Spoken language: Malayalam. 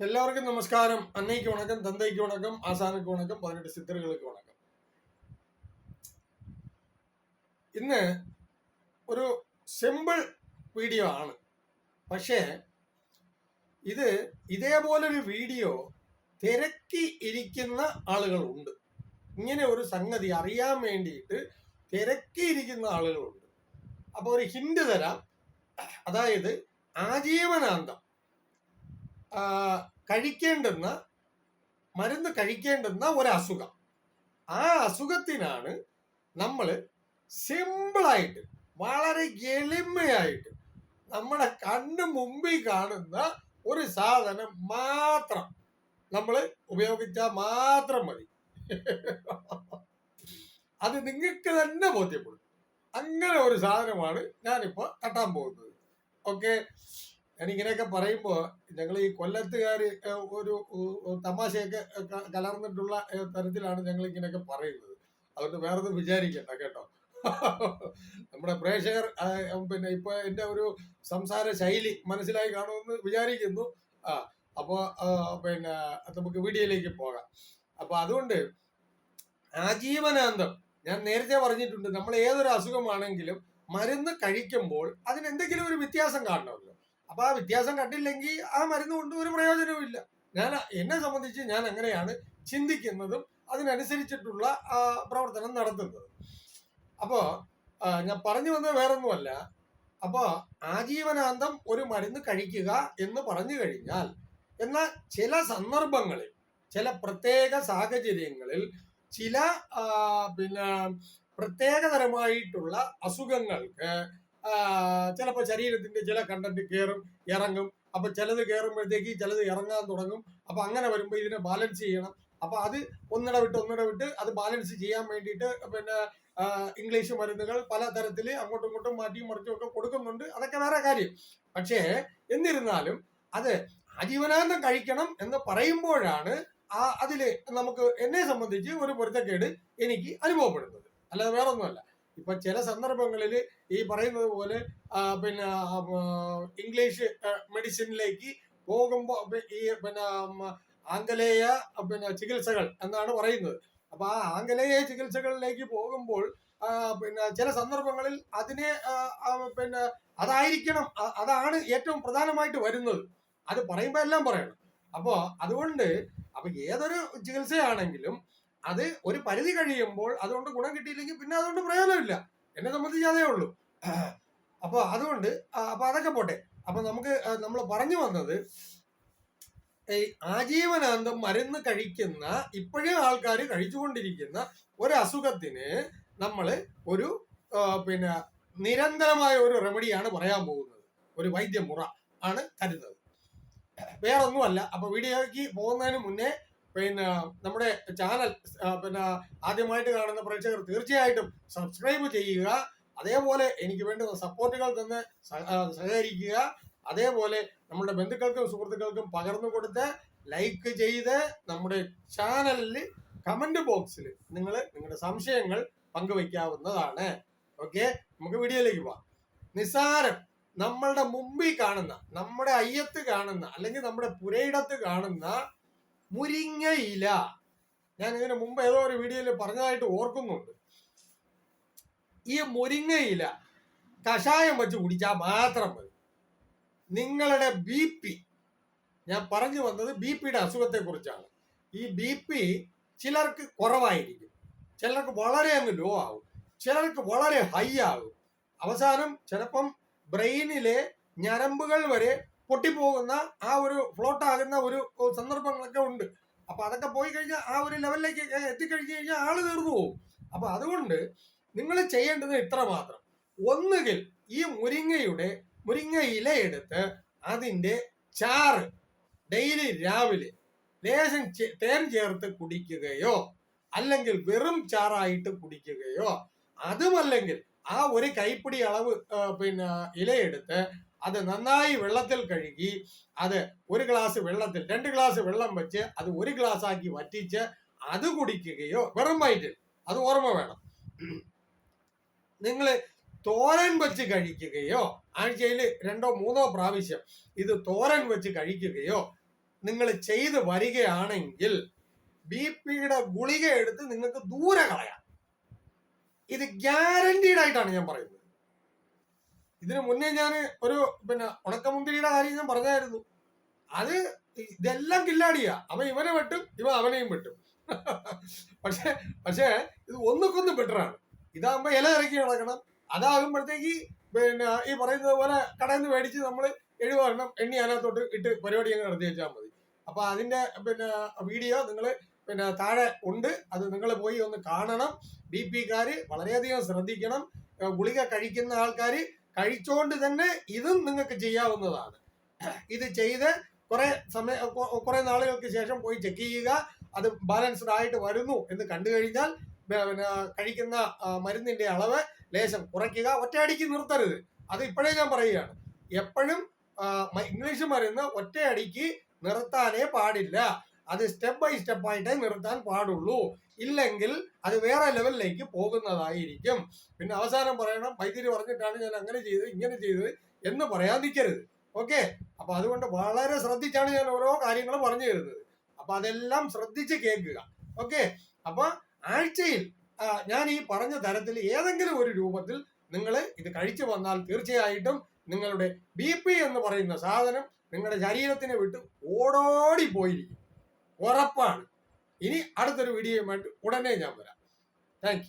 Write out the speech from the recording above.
எல்லாருக்கும் நமஸ்காரம் அன்னைக்கு வணக்கம் தந்தைக்கு வணக்கம் ஆசானுக்கு வணக்கம் பதினெட்டு சித்தர்களுக்கு வணக்கம் ഇന്ന് ഒരു സിമ്പിൾ വീഡിയോ ആണ് പക്ഷേ ഇത് ഇതേപോലൊരു വീഡിയോ തിരക്കി ഇരിക്കുന്ന ആളുകളുണ്ട് ഇങ്ങനെ ഒരു സംഗതി അറിയാൻ വേണ്ടിയിട്ട് തിരക്കിയിരിക്കുന്ന ആളുകളുണ്ട് അപ്പോൾ ഒരു ഹിന്റ് തരാം അതായത് ആജീവനാന്തം ആ, കഴിക്കേണ്ടുന്ന മരുന്ന് കഴിക്കേണ്ടുന്ന ഒരു അസുഖം ആ അസുഖത്തിനാണ് നമ്മൾ സിമ്പിളായിട്ട് വളരെ എളിമയായിട്ട് നമ്മുടെ കണ്ണു മുമ്പിൽ കാണുന്ന ഒരു സാധനം മാത്രം നമ്മൾ ഉപയോഗിച്ചാൽ മാത്രം മതി. അത് നിങ്ങൾക്ക് തന്നെ ബോധ്യപ്പെടും. അങ്ങനെ ഒരു സാധനമാണ് ഞാനിപ്പോൾ തട്ടാൻ പോകുന്നത്. ഓക്കെ? ഞാൻ ഇങ്ങനെയൊക്കെ പറയുമ്പോൾ ഞങ്ങൾ ഈ കൊല്ലത്തുകാർ ഒരു തമാശയൊക്കെ കലർന്നിട്ടുള്ള തരത്തിലാണ് ഞങ്ങൾ ഇങ്ങനെയൊക്കെ പറയുന്നത്. അതുകൊണ്ട് വേറൊന്നും വിചാരിക്കണ്ട കേട്ടോ. നമ്മുടെ പ്രേക്ഷകർ പിന്നെ ഇപ്പൊ എന്റെ ഒരു സംസാര ശൈലി മനസ്സിലായി കാണുമെന്ന് വിചാരിക്കുന്നു. ആ അപ്പോ പിന്നെ നമുക്ക് വീഡിയോയിലേക്ക് പോകാം. അപ്പൊ അതുകൊണ്ട് ആജീവനാന്തം ഞാൻ നേരത്തെ പറഞ്ഞിട്ടുണ്ട് നമ്മൾ ഏതൊരു അസുഖമാണെങ്കിലും മരുന്ന് കഴിക്കുമ്പോൾ അതിന് എന്തെങ്കിലും ഒരു വ്യത്യാസം കാണണമല്ലോ. അപ്പൊ ആ വ്യത്യാസം കണ്ടില്ലെങ്കിൽ ആ മരുന്ന് കൊണ്ട് ഒരു പ്രയോജനവും ഇല്ല. ഞാൻ എന്നെ സംബന്ധിച്ച് ഞാൻ അങ്ങനെയാണ് ചിന്തിക്കുന്നതും അതിനനുസരിച്ചിട്ടുള്ള പ്രവർത്തനം നടത്തുന്നത്. അപ്പോ ഞാൻ പറഞ്ഞു വന്നത് വേറൊന്നുമല്ല. അപ്പോ ആജീവനാന്തം ഒരു മരുന്ന് കഴിക്കുക എന്ന് പറഞ്ഞു കഴിഞ്ഞാൽ എന്നാൽ ചില സന്ദർഭങ്ങളിൽ ചില പ്രത്യേക സാഹചര്യങ്ങളിൽ ചില പിന്നെ പ്രത്യേകതരമായിട്ടുള്ള അസുഖങ്ങൾക്ക് ചിലപ്പോൾ ശരീരത്തിന്റെ ചില കണ്ടന്റ് കയറും ഇറങ്ങും. അപ്പൊ ചിലത് കയറുമ്പോഴത്തേക്ക് ചിലത് ഇറങ്ങാൻ തുടങ്ങും. അപ്പൊ അങ്ങനെ വരുമ്പോൾ ഇതിനെ ബാലൻസ് ചെയ്യണം. അപ്പൊ അത് ഒന്നിട വിട്ട് ഒന്നിട വിട്ട് അത് ബാലൻസ് ചെയ്യാൻ വേണ്ടിയിട്ട് പിന്നെ ഇംഗ്ലീഷ് മരുന്നുകൾ പല തരത്തിൽ അങ്ങോട്ടും ഇങ്ങോട്ടും മാറ്റിയും മറിച്ചും ഒക്കെ കൊടുക്കുന്നുണ്ട്. അതൊക്കെ വേറെ കാര്യം. പക്ഷേ എന്നിരുന്നാലും അത് ആജീവനാന്തം കഴിക്കണം എന്ന് പറയുമ്പോഴാണ് ആ അതിൽ നമുക്ക് എന്നെ സംബന്ധിച്ച് ഒരു പൊരുത്തക്കേട് എനിക്ക് അനുഭവപ്പെടുന്നത്. അല്ലാതെ വേറെ ഒന്നുമല്ല ഇപ്പൊ ചില സന്ദർഭങ്ങളിൽ ഈ പറയുന്നത് പോലെ പിന്നെ ഇംഗ്ലീഷ് മെഡിസിനിലേക്ക് പോകുമ്പോൾ ഈ പിന്നെ ആംഗലേയ പിന്നെ ചികിത്സകൾ എന്നാണ് പറയുന്നത്. അപ്പൊ ആ ആംഗലേയ ചികിത്സകളിലേക്ക് പോകുമ്പോൾ പിന്നെ ചില സന്ദർഭങ്ങളിൽ അതിനെ പിന്നെ അതായിരിക്കണം. അതാണ് ഏറ്റവും പ്രധാനമായിട്ട് വരുന്നത്. അത് പറയുമ്പോൾ എല്ലാം പറയണം. അപ്പോ അതുകൊണ്ട് അപ്പൊ ഏതൊരു ചികിത്സയാണെങ്കിലും അത് ഒരു പരിധി കഴിയുമ്പോൾ അതുകൊണ്ട് ഗുണം കിട്ടിയില്ലെങ്കിൽ പിന്നെ അതുകൊണ്ട് പ്രയോജനമില്ല. എന്നെ സംബന്ധിച്ച് അതേ ഉള്ളൂ. അപ്പൊ അതുകൊണ്ട് അപ്പോൾ അപ്പൊ അതൊക്കെ പോട്ടെ. അപ്പൊ നമുക്ക് നമ്മൾ പറഞ്ഞു വന്നത് ഈ ആജീവനാന്തം മരുന്ന് കഴിക്കുന്ന ഇപ്പോഴും ആൾക്കാർ കഴിച്ചുകൊണ്ടിരിക്കുന്ന ഒരു അസുഖത്തിന് നമ്മൾ ഒരു പിന്നെ നിരന്തരമായ ഒരു റെമഡിയാണ് പറയാൻ പോകുന്നത്. ഒരു വൈദ്യമുറ ആണ് കരുതുന്നത്. വേറൊന്നുമല്ല. അപ്പോൾ അപ്പൊ വീഡിയോയ്ക്ക് പോകുന്നതിന് മുന്നേ പിന്നെ നമ്മുടെ ചാനൽ പിന്നെ ആദ്യമായിട്ട് കാണുന്ന പ്രേക്ഷകർ തീർച്ചയായിട്ടും സബ്സ്ക്രൈബ് ചെയ്യുക. അതേപോലെ എനിക്ക് വേണ്ടുന്ന സപ്പോർട്ടുകൾ തന്ന് സഹ- സഹകരിക്കുക. അതേപോലെ നമ്മുടെ ബന്ധുക്കൾക്കും സുഹൃത്തുക്കൾക്കും പകർന്നു കൊടുത്ത് ലൈക്ക് ചെയ്ത് നമ്മുടെ ചാനലിൽ കമന്റ് ബോക്സിൽ നിങ്ങൾ നിങ്ങളുടെ സംശയങ്ങൾ പങ്കുവയ്ക്കാവുന്നതാണ്. ഓക്കെ നമുക്ക് വീഡിയോയിലേക്ക് പോവാം. നിസാരം നമ്മളുടെ മുമ്പിൽ കാണുന്ന നമ്മുടെ അയ്യത്ത് കാണുന്ന അല്ലെങ്കിൽ നമ്മുടെ പുരയിടത്ത് കാണുന്ന മുരിങ്ങ ഇല ഞാൻ ഇതിന് മുമ്പ് ഏതോ ഒരു വീഡിയോയിൽ പറഞ്ഞതായിട്ട് ഓർക്കുന്നുണ്ട്. ഈ മുരിങ്ങയില കഷായം വെച്ച് കുടിച്ചാൽ മാത്രം മതി. നിങ്ങളുടെ ബി പി ഞാൻ പറഞ്ഞു വന്നത് ബി പിയുടെ അസുഖത്തെ കുറിച്ചാണ് ഈ ബി പി ചിലർക്ക് കുറവായിരിക്കും. ചിലർക്ക് വളരെ അങ്ങ് ലോ ആവും. ചിലർക്ക് വളരെ ഹൈ ആകും അവസാനം ചിലപ്പം ബ്രെയിനിലെ ഞരമ്പുകൾ വരെ പൊട്ടിപ്പോകുന്ന ആ ഒരു ഫ്ലോട്ട് ആകുന്ന ഒരു സന്ദർഭങ്ങളൊക്കെ ഉണ്ട്. അപ്പൊ അതൊക്കെ പോയി കഴിഞ്ഞാൽ ആ ഒരു ലെവലിലേക്ക് എത്തിക്കഴിഞ്ഞു കഴിഞ്ഞാൽ ആൾ തീർന്നു പോകും. അപ്പൊ അതുകൊണ്ട് നിങ്ങൾ ചെയ്യേണ്ടത് ഇത്ര മാത്രം. ഒന്നുകിൽ ഈ മുരിങ്ങയുടെ മുരിങ്ങ ഇലയെടുത്ത് അതിന്റെ ചാറ് ഡെയിലി രാവിലെ ലേശം തേൻ ചേർത്ത് കുടിക്കുകയോ അല്ലെങ്കിൽ വെറും ചാറായിട്ട് കുടിക്കുകയോ അതുമല്ലെങ്കിൽ ആ ഒരു കൈപ്പിടി അളവ് പിന്നെ ഇലയെടുത്ത് അത് നന്നായി വെള്ളത്തിൽ കഴുകി അത് ഒരു ഗ്ലാസ് വെള്ളത്തിൽ രണ്ട് ഗ്ലാസ് വെള്ളം വെച്ച് അത് ഒരു ഗ്ലാസ് ആക്കി വറ്റിച്ച് അത് കുടിക്കുകയോ വെറും വയറ്റിൽ അത് ഓർമ്മ വേണം. നിങ്ങൾ തോരൻ വെച്ച് കഴിക്കുകയോ ആഴ്ചയിൽ രണ്ടോ മൂന്നോ പ്രാവശ്യം ഇത് തോരൻ വെച്ച് കഴിക്കുകയോ നിങ്ങൾ ചെയ്ത് വരികയാണെങ്കിൽ ബി പിയുടെ ഗുളിക എടുത്ത് നിങ്ങൾക്ക് ദൂരെ കളയാം. ഇത് ഗ്യാരണ്ടീഡ് ആയിട്ടാണ് ഞാൻ പറയുന്നത്. ഇതിനു മുന്നേ ഞാൻ ഒരു പിന്നെ ഉണക്കമുന്തിരിയുടെ കാര്യം ഞാൻ പറഞ്ഞായിരുന്നു. അത് ഇതെല്ലാം കില്ലാടിയാ. അവൻ ഇവനെ വെട്ടും ഇവ അവനെയും വെട്ടും. പക്ഷെ പക്ഷേ ഇത് ഒന്നുക്കൊന്ന് ബെറ്ററാണ് ഇതാകുമ്പോ ഇല ഇറക്കി കിടക്കണം അതാകുമ്പോഴത്തേക്ക് പിന്നെ ഈ പറയുന്നത് പോലെ കടയിൽ നിന്ന് മേടിച്ച് നമ്മൾ എഴുപതെണ്ണം എണ്ണി അതിനകത്തോട്ട് ഇട്ട് പരിപാടി അങ്ങ് നടത്തി വെച്ചാൽ മതി. അപ്പൊ അതിന്റെ പിന്നെ വീഡിയോ നിങ്ങൾ പിന്നെ താഴെ ഉണ്ട്. അത് നിങ്ങൾ പോയി ഒന്ന് കാണണം. ബി പിക്കാര് വളരെയധികം ശ്രദ്ധിക്കണം. ഗുളിക കഴിക്കുന്ന ആൾക്കാർ കഴിച്ചോണ്ട് തന്നെ ഇതും നിങ്ങൾക്ക് ചെയ്യാവുന്നതാണ്. ഇത് ചെയ്ത് കുറെ സമയ കുറെ നാളുകൾക്ക് ശേഷം പോയി ചെക്ക് ചെയ്യുക. അത് ബാലൻസ്ഡ് ആയിട്ട് വരുന്നു എന്ന് കണ്ടു കഴിഞ്ഞാൽ പിന്നെ കഴിക്കുന്ന മരുന്നിന്റെ അളവ് ലേശം കുറയ്ക്കുക. ഒറ്റയടിക്ക് നിർത്തരുത്. അത് ഇപ്പോഴേ ഞാൻ പറയുകയാണ്. എപ്പോഴും ഇംഗ്ലീഷ് മരുന്ന് ഒറ്റയടിക്ക് നിർത്താനേ പാടില്ല. അത് സ്റ്റെപ്പ് ബൈ സ്റ്റെപ്പായിട്ടേ നിർത്താൻ പാടുള്ളൂ. ഇല്ലെങ്കിൽ അത് വേറെ ലെവലിലേക്ക് പോകുന്നതായിരിക്കും. പിന്നെ അവസാനം പറയണം വൈദ്യുതി പറഞ്ഞിട്ടാണ് ഞാൻ അങ്ങനെ ചെയ്തത് ഇങ്ങനെ ചെയ്തത് എന്ന് പറയാൻ നിൽക്കരുത്. ഓക്കെ? അപ്പൊ അതുകൊണ്ട് വളരെ ശ്രദ്ധിച്ചാണ് ഞാൻ ഓരോ കാര്യങ്ങളും പറഞ്ഞു തരുന്നത്. അപ്പൊ അതെല്ലാം ശ്രദ്ധിച്ച് കേൾക്കുക. ഓക്കെ? അപ്പൊ ആഴ്ചയിൽ ഞാൻ ഈ പറഞ്ഞ തരത്തിൽ ഏതെങ്കിലും ഒരു രൂപത്തിൽ നിങ്ങൾ ഇത് കഴിച്ചു വന്നാൽ തീർച്ചയായിട്ടും നിങ്ങളുടെ ബി പി എന്ന് പറയുന്ന സാധനം നിങ്ങളുടെ ശരീരത്തിനെ വിട്ട് ഓടോടി പോയിരിക്കും. ഉറപ്പാണ്. ഇനി അടുത്തൊരു വീഡിയോയുമായിട്ട് ഉടനെ ഞാൻ വരാം. താങ്ക്